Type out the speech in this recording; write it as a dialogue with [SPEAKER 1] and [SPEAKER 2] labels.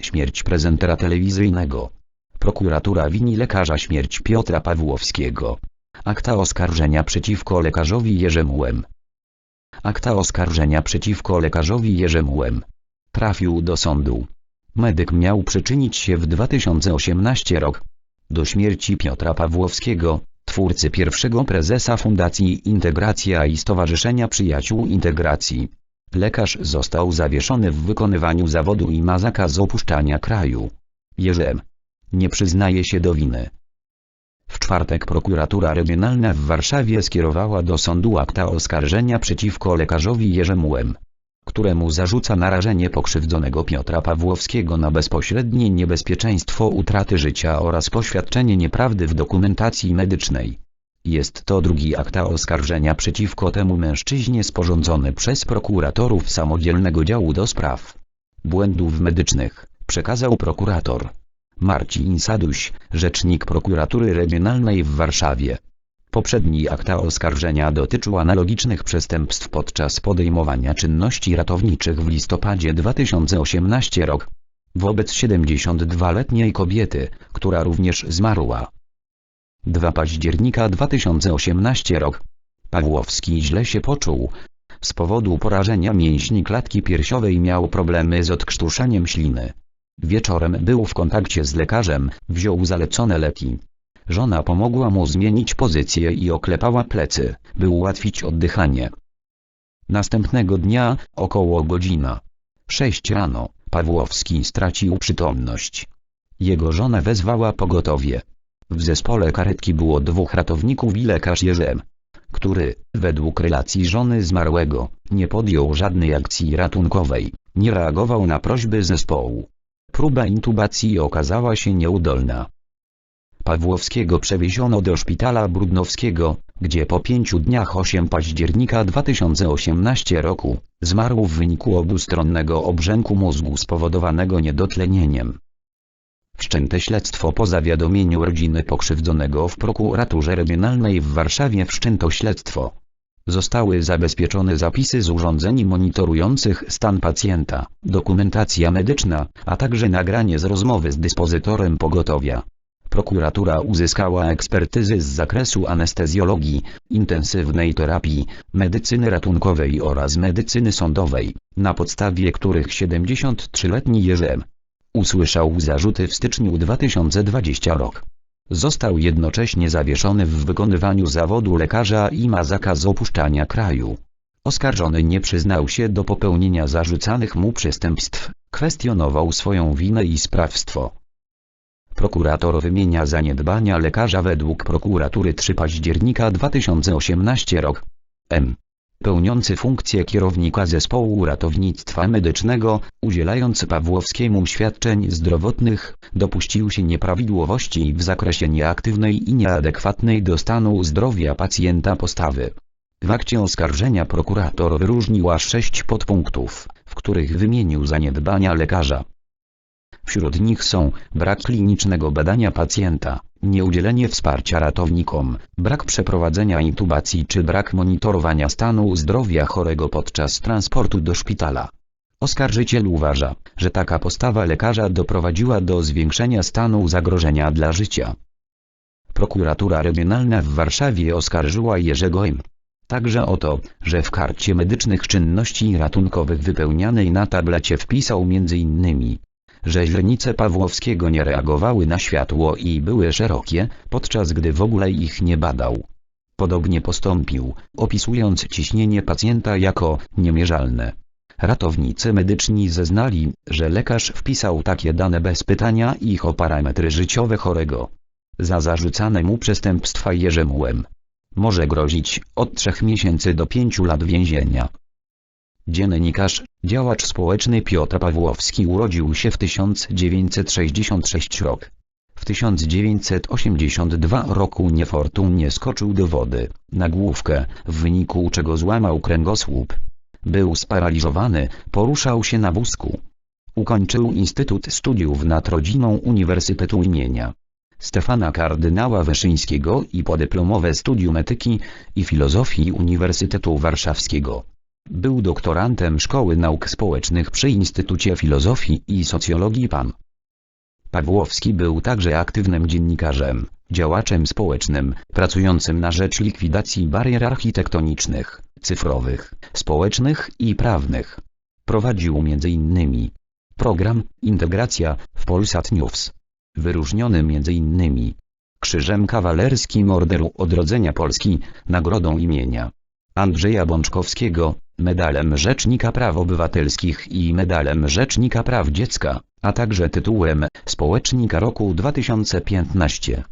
[SPEAKER 1] Śmierć prezentera telewizyjnego. Prokuratura wini lekarza śmierć Piotra Pawłowskiego. Akta oskarżenia przeciwko lekarzowi Jerzemu M. Akta oskarżenia przeciwko lekarzowi Jerzemu M. Trafił do sądu. Medyk miał przyczynić się w 2018 rok do śmierci Piotra Pawłowskiego, twórcy pierwszego prezesa Fundacji Integracja i Stowarzyszenia Przyjaciół Integracji. Lekarz został zawieszony w wykonywaniu zawodu i ma zakaz opuszczania kraju. Jerzem nie przyznaje się do winy. W czwartek prokuratura regionalna w Warszawie skierowała do sądu akta oskarżenia przeciwko lekarzowi Jerzemu któremu zarzuca narażenie pokrzywdzonego Piotra Pawłowskiego na bezpośrednie niebezpieczeństwo utraty życia oraz poświadczenie nieprawdy w dokumentacji medycznej. Jest to drugi akta oskarżenia przeciwko temu mężczyźnie sporządzony przez prokuratorów samodzielnego działu do spraw błędów medycznych, przekazał prokurator. Marcin Saduś, rzecznik prokuratury regionalnej w Warszawie. Poprzedni akta oskarżenia dotyczył analogicznych przestępstw podczas podejmowania czynności ratowniczych w listopadzie 2018 rok. Wobec 72-letniej kobiety, która również zmarła. 2 października 2018 rok. Pawłowski źle się poczuł. Z powodu porażenia mięśni klatki piersiowej miał problemy z odkrztuszaniem śliny. Wieczorem był w kontakcie z lekarzem, wziął zalecone leki. Żona pomogła mu zmienić pozycję i oklepała plecy, by ułatwić oddychanie. Następnego dnia, około godzina 6 rano, Pawłowski stracił przytomność. Jego żona wezwała pogotowie. W zespole karetki było dwóch ratowników i lekarz Jerzem, który, według relacji żony zmarłego, nie podjął żadnej akcji ratunkowej, nie reagował na prośby zespołu. Próba intubacji okazała się nieudolna. Pawłowskiego przewieziono do szpitala Brudnowskiego, gdzie po pięciu dniach 8 października 2018 roku, zmarł w wyniku obustronnego obrzęku mózgu spowodowanego niedotlenieniem. Wszczęte śledztwo po zawiadomieniu rodziny pokrzywdzonego w prokuraturze regionalnej w Warszawie wszczęto śledztwo. Zostały zabezpieczone zapisy z urządzeń monitorujących stan pacjenta, dokumentacja medyczna, a także nagranie z rozmowy z dyspozytorem pogotowia. Prokuratura uzyskała ekspertyzy z zakresu anestezjologii, intensywnej terapii, medycyny ratunkowej oraz medycyny sądowej, na podstawie których 73-letni Jerzy M. usłyszał zarzuty w styczniu 2020 rok. Został jednocześnie zawieszony w wykonywaniu zawodu lekarza i ma zakaz opuszczania kraju. Oskarżony nie przyznał się do popełnienia zarzucanych mu przestępstw, kwestionował swoją winę i sprawstwo. Prokurator wymienia zaniedbania lekarza według prokuratury 3 października 2018 rok. M. Pełniący funkcję kierownika zespołu ratownictwa medycznego, udzielając Pawłowskiemu świadczeń zdrowotnych, dopuścił się nieprawidłowości w zakresie nieaktywnej i nieadekwatnej do stanu zdrowia pacjenta postawy. W akcie oskarżenia prokurator wyróżnił aż sześć podpunktów, w których wymienił zaniedbania lekarza. Wśród nich są brak klinicznego badania pacjenta, nieudzielenie wsparcia ratownikom, brak przeprowadzenia intubacji czy brak monitorowania stanu zdrowia chorego podczas transportu do szpitala. Oskarżyciel uważa, że taka postawa lekarza doprowadziła do zwiększenia stanu zagrożenia dla życia. Prokuratura Regionalna w Warszawie oskarżyła Jerzego M. Także o to, że w karcie medycznych czynności ratunkowych wypełnianej na tablecie wpisał m.in że źrenice Pawłowskiego nie reagowały na światło i były szerokie, podczas gdy w ogóle ich nie badał. Podobnie postąpił, opisując ciśnienie pacjenta jako niemierzalne. Ratownicy medyczni zeznali, że lekarz wpisał takie dane bez pytania ich o parametry życiowe chorego. Za zarzucane mu przestępstwa Jerzemu M. Może grozić od 3 miesięcy do 5 lat więzienia. Dziennikarz, działacz społeczny Piotr Pawłowski urodził się w 1966 rok. W 1982 roku niefortunnie skoczył do wody, na główkę, w wyniku czego złamał kręgosłup. Był sparaliżowany, poruszał się na wózku. Ukończył Instytut Studiów nad Rodziną Uniwersytetu imienia Stefana Kardynała Wyszyńskiego i podyplomowe studium etyki i filozofii Uniwersytetu Warszawskiego. Był doktorantem Szkoły Nauk Społecznych przy Instytucie Filozofii i Socjologii PAN. Pawłowski był także aktywnym dziennikarzem, działaczem społecznym, pracującym na rzecz likwidacji barier architektonicznych, cyfrowych, społecznych i prawnych. Prowadził m.in. program Integracja w Polsat News, wyróżniony m.in. Krzyżem Kawalerskim Orderu Odrodzenia Polski, Nagrodą imienia Andrzeja Bączkowskiego, Medalem Rzecznika Praw Obywatelskich i Medalem Rzecznika Praw Dziecka, a także tytułem Społecznika Roku 2015.